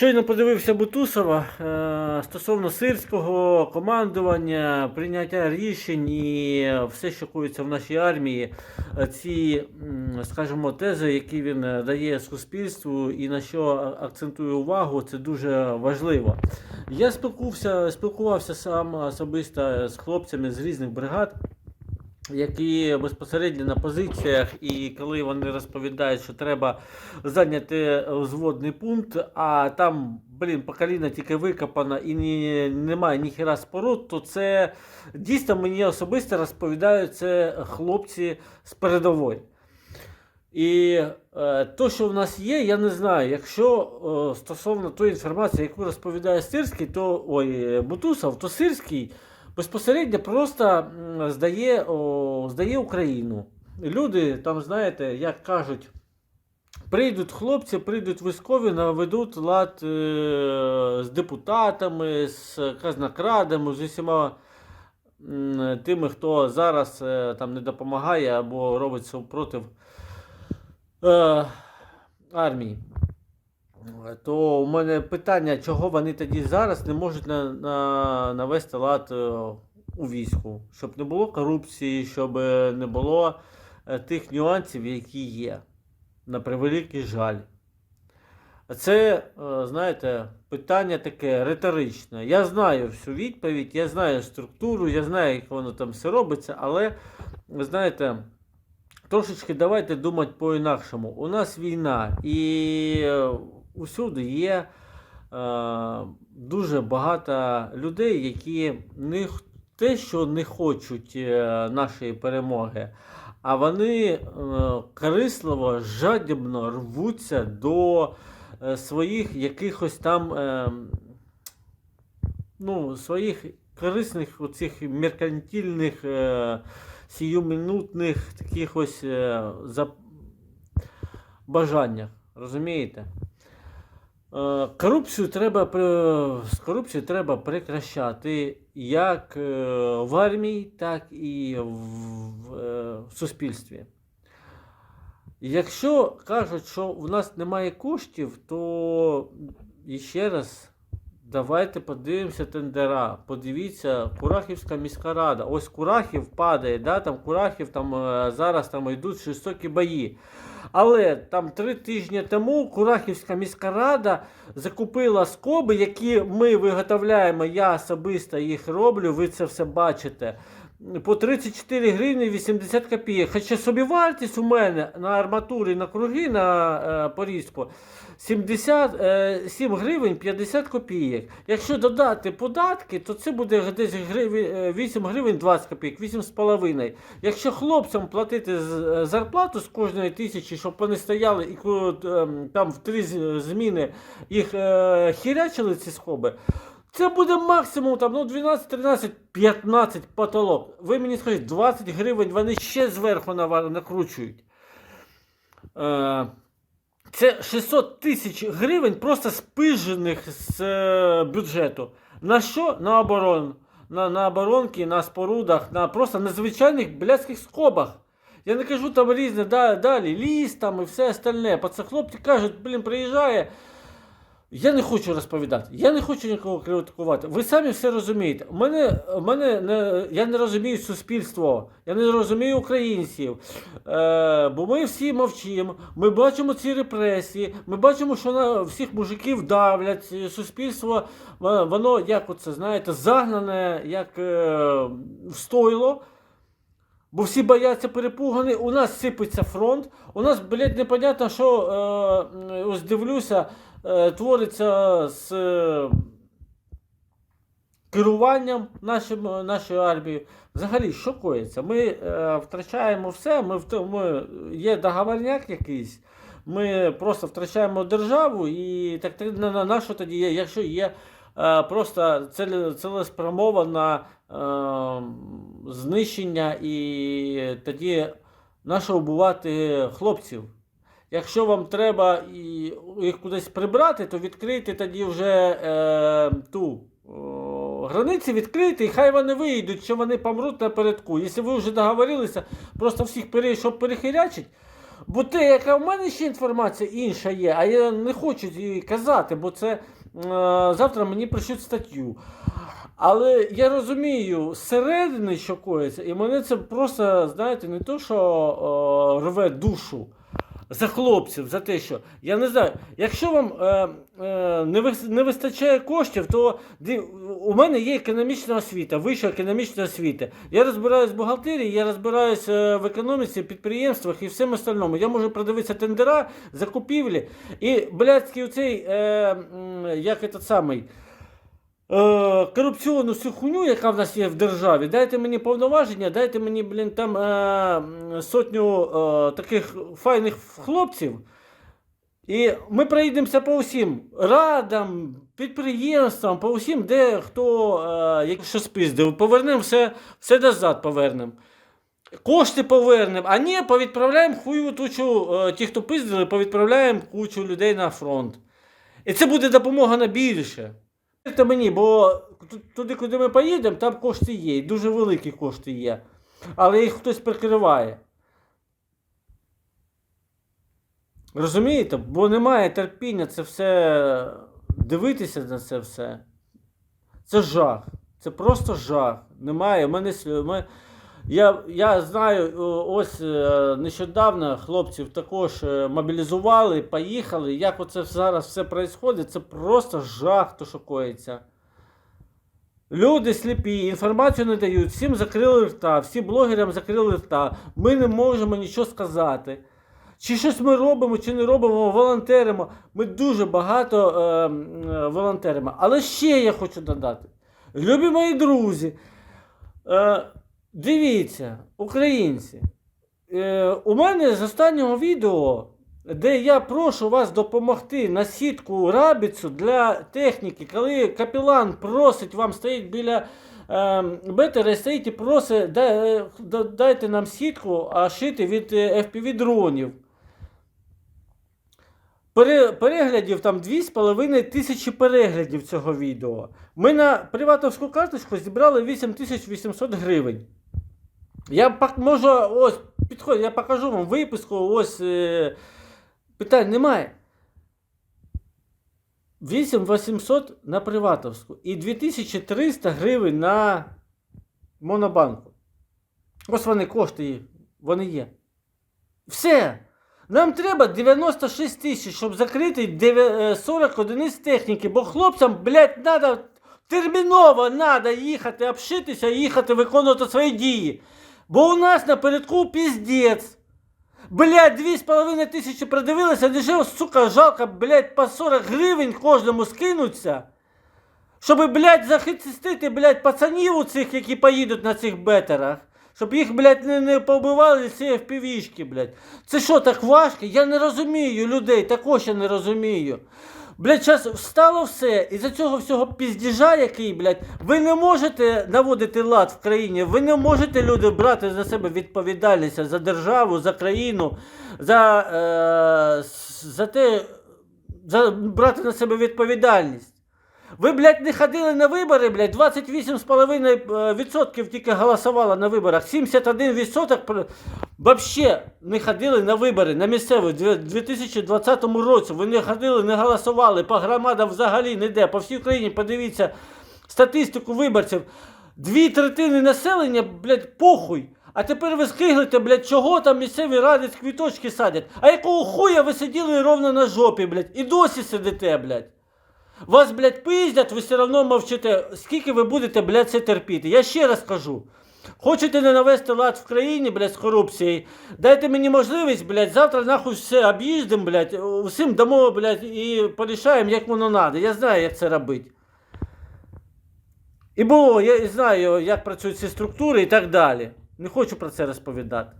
Щойно подивився Бутусова е, стосовно сирського командування, прийняття рішень і все, що коїться в нашій армії. Е, Ці, скажімо, тези, які він е, дає суспільству і на що акцентує увагу, це дуже важливо. Я спілкувався, спілкувався сам особисто з хлопцями з різних бригад які безпосередньо на позиціях, і коли вони розповідають, що треба зайняти взводний пункт, а там, блін, по коліна тільки викопано і ні, немає ніхіра споруд, то це дійсно мені особисто розповідають це хлопці з передової. І е, то, що в нас є, я не знаю. Якщо е, стосовно тої інформації, яку розповідає Сирський, то ой, Бутусов, то Сирський безпосередньо просто здає, о, здає Україну. Люди там, знаєте, як кажуть, прийдуть хлопці, прийдуть військові, наведуть лад е, з депутатами, з казнокрадами, з усіма м, тими, хто зараз е, там не допомагає або робить супротив е, армії. То у мене питання, чого вони тоді зараз не можуть на, на, навести лад е, у війську, щоб не було корупції, щоб е, не було е, тих нюансів, які є. На превеликий жаль. Це, е, знаєте, питання таке риторичне. Я знаю всю відповідь, я знаю структуру, я знаю, як воно там все робиться, але, ви знаєте, трошечки давайте думати по-інакшому. У нас війна і е, усюди є е, дуже багато людей, які не те, що не хочуть е, нашої перемоги, а вони е, корисливо, жадібно рвуться до е, своїх якихось там е, ну, своїх корисних оцих меркантильних, е, сіюминутних таких ось е, за... бажаннях. Розумієте? Е, Корупцію треба з треба прекращати як е, в армії, так і е, в суспільстві. Якщо кажуть, що в нас немає коштів, то ще раз давайте подивимося тендера. Подивіться, Курахівська міська рада. Ось Курахів падає, да, там Курахів там е, зараз там йдуть жорстокі бої. Але там три тижні тому Курахівська міська рада закупила скоби, які ми виготовляємо. Я особисто їх роблю, ви це все бачите. По 34 гривні 80 копійок. Хоча собівартість у мене на арматурі на круги на е, порізку 70, е, 7 гривень 50 копійок. Якщо додати податки, то це буде десь гривень, е, 8 гривень 20 копійок, 8,5. Якщо хлопцям платити зарплату з кожної тисячі, щоб вони стояли і ем, там в три зміни їх хірячили ці скоби, це буде максимум там, ну, 12, 13, 15 потолок. Ви мені скажіть, 20 гривень вони ще зверху накручують. Е, це 600 тисяч гривень просто спижених з е, бюджету. На що? На оборону. На, на оборонки, на спорудах, на просто на звичайних блядських скобах. Я не кажу там різне, далі, ліс там і все остальне. Пацан хлопці кажуть, блін, приїжджає. Я не хочу розповідати, я не хочу нікого критикувати. Ви самі все розумієте. Мене, мене не, я не розумію суспільство, я не розумію українців. Е, бо ми всі мовчимо, ми бачимо ці репресії, ми бачимо, що на всіх мужиків давлять. Суспільство, воно, як оце, знаєте, загнане, як е, в стойло. Бо всі бояться перепугані, у нас сипеться фронт, у нас, блядь, непонятно, що е, ось дивлюся, твориться з е, керуванням нашим, нашою армією. Взагалі, що коїться? Ми е, втрачаємо все, ми, ми, є договорняк якийсь, ми просто втрачаємо державу, і так на, на, на що тоді є, якщо є е, просто ціле, цілеспрямована е, знищення і тоді нащо вбивати хлопців? Якщо вам треба їх кудись прибрати, то відкрийте тоді вже е, ту о, границі, відкрийте, і хай вони вийдуть, що вони помруть напередку. Якщо ви вже договорилися, просто всіх пере, щоб перехирячить, Бо те, яка в мене ще інформація інша є, а я не хочу її казати, бо це е, завтра мені пришлють статтю. Але я розумію зсередини, що коїться, і мене це просто, знаєте, не то, що е, рве душу за хлопців, за те, що я не знаю, якщо вам е, е, не, вис- не вистачає коштів, то у мене є економічна освіта, вища економічна освіта. Я розбираюсь в бухгалтерії, я розбираюсь е, в економіці, підприємствах і всім остальному. Я можу продивитися тендера, закупівлі. І блядський оцей, е, як этот самий. Е, корупційну всю хуйню, яка в нас є в державі, дайте мені повноваження, дайте мені, блін, там е, сотню е, таких файних хлопців. І ми проїдемося по всім радам, підприємствам, по всім, де хто е, якщо спиздив, повернемо все, все назад повернемо. Кошти повернемо, а ні, повідправляємо хую тучу, е, ті, хто пиздили, повідправляємо кучу людей на фронт. І це буде допомога на більше. Повірте мені, бо туди, куди ми поїдемо, там кошти є, і дуже великі кошти є. Але їх хтось прикриває. Розумієте? Бо немає терпіння це все дивитися на це все. Це жах. Це просто жах. Немає. У мене, я, я знаю, ось е, нещодавно хлопців також е, мобілізували, поїхали. Як оце зараз все відбувається, це просто жах, то що коїться. Люди сліпі, інформацію не дають, всім закрили рта, всім блогерам закрили рта. Ми не можемо нічого сказати. Чи щось ми робимо, чи не робимо, волонтеримо. Ми дуже багато е, е, волонтеримо. Але ще я хочу додати. Любі мої друзі, е, дивіться, українці. Е, у мене з останнього відео, де я прошу вас допомогти на сітку рабіцу для техніки, коли капелан просить вам стоїть біля е, бетера і стоїть і просить, дай, е, дайте нам сітку, а шити від е, FPV дронів. Пере, переглядів там 2,5 тисячі переглядів цього відео. Ми на приватовську карточку зібрали 8800 гривень. Я можу ось підходь, я покажу вам виписку, ось е, питань немає. 8800 на приватовську і 2300 гривень на монобанку. Ось вони кошти, вони є. Все. Нам треба 96 тисяч, щоб закрити е, 40 одиниць техніки, бо хлопцям, блядь, надо, терміново треба їхати, обшитися і їхати виконувати свої дії. Бо у нас напередку піздець. Блядь, 2,5 тисячі продивилися, дешево, сука, жалко, блядь, по 40 гривень кожному скинуться. Щоб, блядь, захистити, блядь, пацанів у цих, які поїдуть на цих бетерах. Щоб їх, блядь, не, не побивали ці FPV-шки, блядь. Це що, так важко? Я не розумію людей, також я не розумію. Блядь, зараз встало все, і за цього всього піздіжа, який, блядь, ви не можете наводити лад в країні, ви не можете, люди, брати за себе відповідальність за державу, за країну, за, е, за те, за, брати на себе відповідальність. Ви, блядь, не ходили на вибори, блядь, 28,5% тільки голосувало на виборах. 71% про- вообще не ходили на вибори, на місцеві в 2020 році. Ви не ходили, не голосували, по громадам взагалі ніде. По всій Україні подивіться статистику виборців. Дві третини населення, блядь, похуй. А тепер ви скиглите, блядь, чого там місцеві ради квіточки садять. А якого хуя ви сиділи ровно на жопі, блядь, і досі сидите, блядь. Вас, блядь, пиздять, ви все одно мовчите. Скільки ви будете, блядь, це терпіти? Я ще раз кажу. Хочете не навести лад в країні, блядь, з корупцією? Дайте мені можливість, блядь, завтра нахуй все об'їздимо, блядь, усім дамо, блядь, і порішаємо, як воно треба. Я знаю, як це робити. І було, я знаю, як працюють ці структури і так далі. Не хочу про це розповідати.